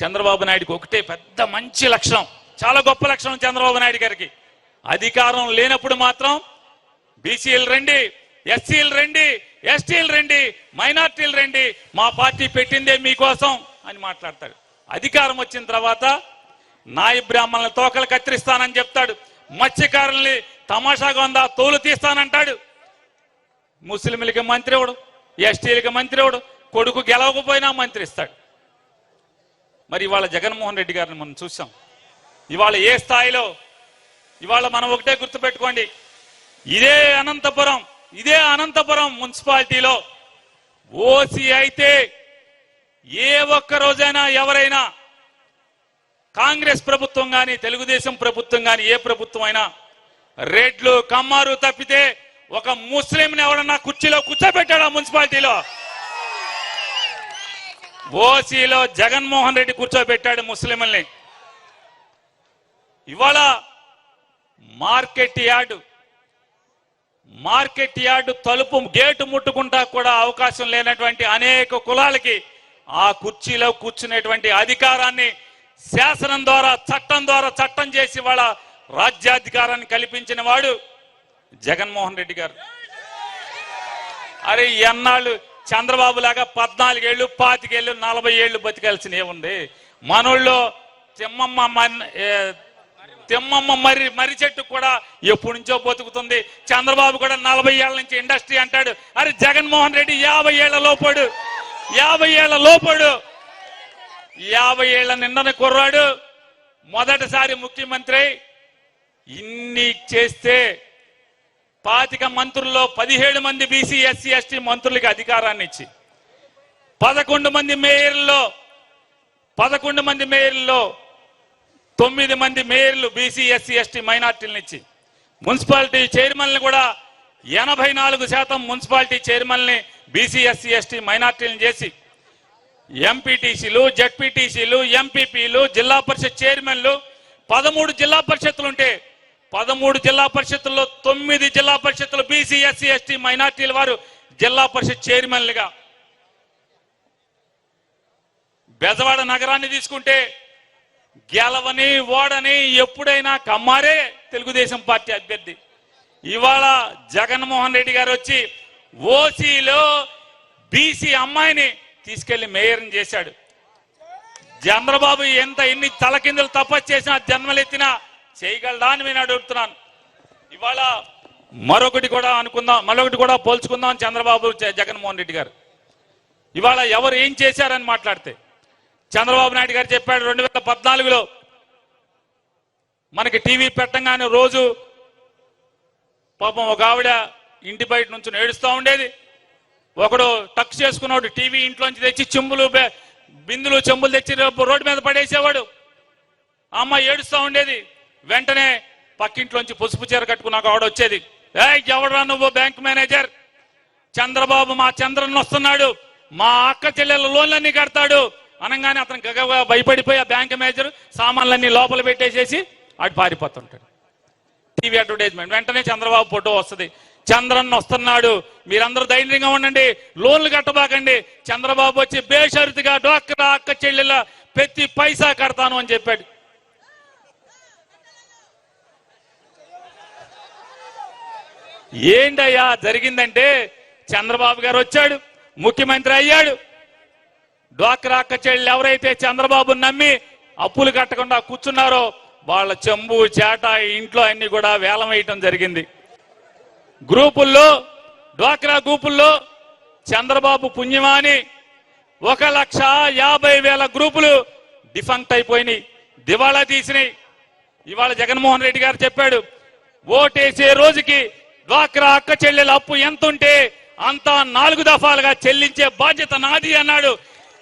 చంద్రబాబు నాయుడుకి ఒకటే పెద్ద మంచి లక్షణం. చాలా గొప్ప లక్షణం చంద్రబాబు నాయుడు గారికి. అధికారం లేనప్పుడు మాత్రం బీసీలు రండి ఎస్సీలు రండి ఎస్టీలు రండి మైనార్టీలు రండి మా పార్టీ పెట్టిందే మీకోసం అని మాట్లాడతాడు. అధికారం వచ్చిన తర్వాత నాయ బ్రాహ్మణుల తోకలు కత్తిరిస్తానని చెప్తాడు. మత్స్యకారుల్ని తమాషాగా ఉందా తోలు తీస్తానంటాడు. ముస్లింలకి మంత్రివుడు ఎస్టీలకి మంత్రివుడు కొడుకు గెలవకపోయినా మంత్రిస్తాడు మరి ఇవాళ జగన్మోహన్ రెడ్డి గారిని మనం చూసాం. ఇవాళ ఏ స్థాయిలో? ఇవాళ మనం ఒకటే గుర్తుపెట్టుకోండి. ఇదే అనంతపురం ఇదే అనంతపురం మున్సిపాలిటీలో ఓసీ అయితే ఏ ఒక్క రోజైనా ఎవరైనా కాంగ్రెస్ ప్రభుత్వం కానీ తెలుగుదేశం ప్రభుత్వం కానీ ఏ ప్రభుత్వం అయినా రెడ్లు కమ్మారు తప్పితే ఒక ముస్లింని ఎవడన్నా కుర్చీలో కూర్చోబెట్టాడా మున్సిపాలిటీలో? ఓసీలో జగన్మోహన్ రెడ్డి కూర్చోబెట్టాడు ముస్లింల్ని. ఇవాళ మార్కెట్ యార్డు మార్కెట్ యార్డు తలుపు గేటు ముట్టుకుంటా కూడా అవకాశం లేనటువంటి అనేక కులాలకి ఆ కుర్చీలో కూర్చునేటువంటి అధికారాన్ని శాసనం ద్వారా చట్టం ద్వారా చట్టం చేసి వాళ్ళ రాజ్యాధికారాన్ని కల్పించిన వాడు జగన్మోహన్ రెడ్డి గారు. అరే ఎన్నాళ్ళు చంద్రబాబు లాగా పద్నాలుగేళ్ళు పాతికేళ్ళు నలభై ఏళ్ళు బతికాల్సిన ఏముంది? మనోళ్ళు తిమ్మమ్మ మన్- తిమ్మమ్మ మర్రి మర్రి చెట్టు కూడా ఎప్పటి నుంచో బతుకుతుంది. చంద్రబాబు కూడా నలభై ఏళ్ళ నుంచి ఇండస్ట్రీ అంటాడు. అరే జగన్మోహన్ రెడ్డి యాభై ఏళ్ళ లోపడు. యాభై ఏళ్ళ లోపడు. యాభై ఏళ్ళ నిండని కుర్రాడు. మొదటిసారి ముఖ్యమంత్రి ఇన్ని చేస్తే పాతిక మంత్రుల్లో పదిహేడు మంది బీసీ ఎస్సీ ఎస్టీ మంత్రులకి అధికారాన్ని ఇచ్చి పదకొండు మంది మేయర్లో పదకొండు మంది మేయర్లో తొమ్మిది మంది మేయర్లు బీసీ ఎస్సీ ఎస్టీ మైనార్టీలను ఇచ్చి మున్సిపాలిటీ చైర్మన్లు కూడా ఎనభై నాలుగు శాతం మున్సిపాలిటీ చైర్మన్ని బీసీ ఎస్సీ ఎస్టీ మైనార్టీలను చేసి ఎంపీటీసీలు జడ్పీటీసీలు ఎంపీపీలు జిల్లా పరిషత్ చైర్మన్లు పదమూడు జిల్లా పరిషత్తులు పదమూడు జిల్లా పరిషత్తుల్లో తొమ్మిది జిల్లా పరిషత్తులు బీసీ ఎస్సీ ఎస్టీ మైనార్టీల వారు జిల్లా పరిషత్ చైర్మన్లుగా. బెజవాడ నగరాన్ని తీసుకుంటే గెలవని ఓడని ఎప్పుడైనా కమ్మారే తెలుగుదేశం పార్టీ అభ్యర్థి. ఇవాళ జగన్మోహన్ రెడ్డి గారు వచ్చి ఓసీలో బీసీ అమ్మాయిని తీసుకెళ్ళి మేయర్ని చేశాడు. చంద్రబాబు ఎంత ఎన్ని తలకిందులు తపస్సు చేసినా జన్మలెత్తినా చేయగలడా అని నేను అడుగుతున్నాను. ఇవాళ మరొకటి కూడా అనుకుందాం మరొకటి కూడా పోల్చుకుందాం చంద్రబాబు జగన్మోహన్ రెడ్డి గారు. ఇవాళ ఎవరు ఏం చేశారని మాట్లాడితే చంద్రబాబు నాయుడు గారు చెప్పాడు రెండు వేల పద్నాలుగులో మనకి టీవీ పెట్టంగానే రోజు పాపం ఒక ఆవిడ ఇంటి బయట నుంచి ఏడుస్తూ ఉండేది. ఒకడు టక్ చేసుకున్నాడు టీవీ ఇంట్లోంచి తెచ్చి చెంబులు బిందులు చెంబులు తెచ్చి రేపు రోడ్డు మీద పడేసేవాడు. అమ్మ ఏడుస్తూ ఉండేది. వెంటనే పక్కింట్లోంచి పసుపు చీర కట్టుకున్నాక ఆవిడ వచ్చేది. ఏ ఎవడరా నువ్వు బ్యాంక్ మేనేజర్? చంద్రబాబు మా చంద్రన్ వస్తున్నాడు. మా అక్క చెల్లెల లోన్లన్నీ కడతాడు. అనగానే అతను గగగా భయపడిపోయి ఆ బ్యాంక్ మేనేజర్ సామాన్లన్నీ లోపల పెట్టేసేసి అటు పారిపోతుంటాడు. TV advertisement. వెంటనే చంద్రబాబు ఫోటో వస్తుంది. చంద్రన్ వస్తున్నాడు. మీరందరూ ధైర్యంగా ఉండండి. లోన్లు కట్టబాకండి. చంద్రబాబు వచ్చి బేషరతుగా డోక్రా అక్క చెల్లెల ప్రతి పైసా కడతాను అని చెప్పాడు. ఏంటయ్యా జరిగిందంటే చంద్రబాబు గారు వచ్చాడు ముఖ్యమంత్రి అయ్యాడు. డ్వాక్రా అక్క ఎవరైతే చంద్రబాబు నమ్మి అప్పులు కట్టకుండా కూర్చున్నారో వాళ్ళ చెంబు చేట ఇంట్లో అన్ని కూడా వేలం వేయటం జరిగింది. గ్రూపుల్లో డ్వాక్రా గ్రూపుల్లో చంద్రబాబు పుణ్యమాని ఒక లక్ష యాభై వేల గ్రూపులు డిఫంక్ట్ అయిపోయినాయి దివాళా తీసినాయి. ఇవాళ జగన్మోహన్ రెడ్డి గారు చెప్పాడు ఓటేసే రోజుకి డ్వాక్రా అక్క చెల్లెల అప్పు ఎంత ఉంటే అంత నాలుగు దఫాలుగా చెల్లించే బాధ్యత నాది అన్నాడు.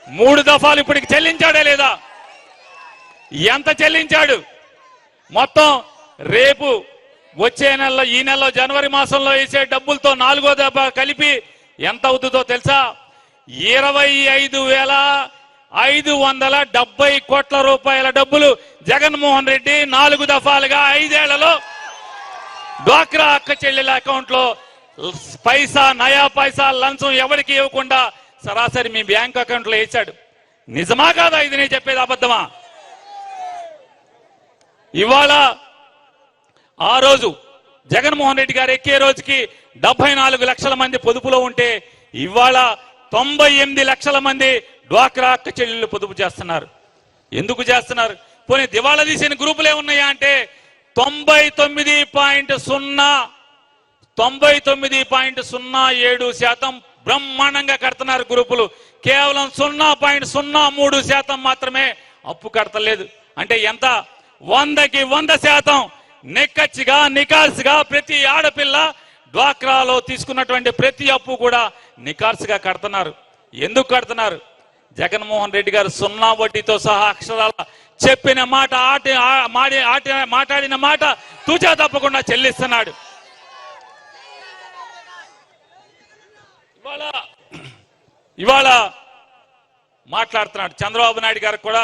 మూడు దఫాలు ఇప్పటికి చెల్లించాడే లేదా? ఎంత చెల్లించాడు? మొత్తం రేపు వచ్చే నెలలో ఈ నెలలో జనవరి మాసంలో వేసే డబ్బులతో నాలుగో దఫా కలిపి ఎంత అవుతుందో తెలుసా? ఇరవై ఐదు వేల ఐదు వందల డెబ్బై కోట్ల రూపాయల డబ్బులు జగన్మోహన్ రెడ్డి నాలుగు దఫాలుగా ఐదేళ్ళలో డ్వాక్రా అక్క చెల్లెల అకౌంట్లో పైసా నయా పైసా లంచం ఎవరికి ఇవ్వకుండా సరాసరి మీ బ్యాంక్ అకౌంట్లో వేసాడు నిజమా కాదా ఇది నేను చెప్పేది అబద్ధమా? ఇవాళ ఆ రోజు జగన్మోహన్ రెడ్డి గారు ఎక్కే రోజుకి డెబ్బై నాలుగు లక్షల మంది పొదుపులో ఉంటే ఇవాళ తొంభై ఎనిమిది లక్షల మంది డ్వాక్రా అక్క చెల్లెళ్ళు పొదుపు చేస్తున్నారు. ఎందుకు చేస్తున్నారు? పోనీ దివాళా తీసిన గ్రూపులే ఉన్నాయా అంటే తొంభై తొమ్మిది పాయింట్ సున్నా తొంభై తొమ్మిది పాయింట్ సున్నా ఏడు శాతం బ్రహ్మాండంగా కడుతున్నారు గ్రూపులు. కేవలం సున్నా పాయింట్ సున్నా మూడు శాతం మాత్రమే అప్పు కడతలేదు. అంటే ఎంత? వందకి వంద శాతం నిక్కచ్చిగా నికాల్సిగా ప్రతి ఆడపిల్ల డ్వాక్రాలో తీసుకున్నటువంటి ప్రతి అప్పు కూడా నికాల్సిగా కడుతున్నారు. ఎందుకు కడుతున్నారు? జగన్మోహన్ రెడ్డి గారు సున్నా వడ్డీతో సహా అక్షరాల చెప్పిన మాట ఆటి మాడి ఆటి మాట్లాడిన మాట తూచా తప్పకుండా చెల్లిస్తున్నాడు. ఇవాళ ఇవాళ మాట్లాడుతున్నాడు చంద్రబాబు నాయుడు గారు కూడా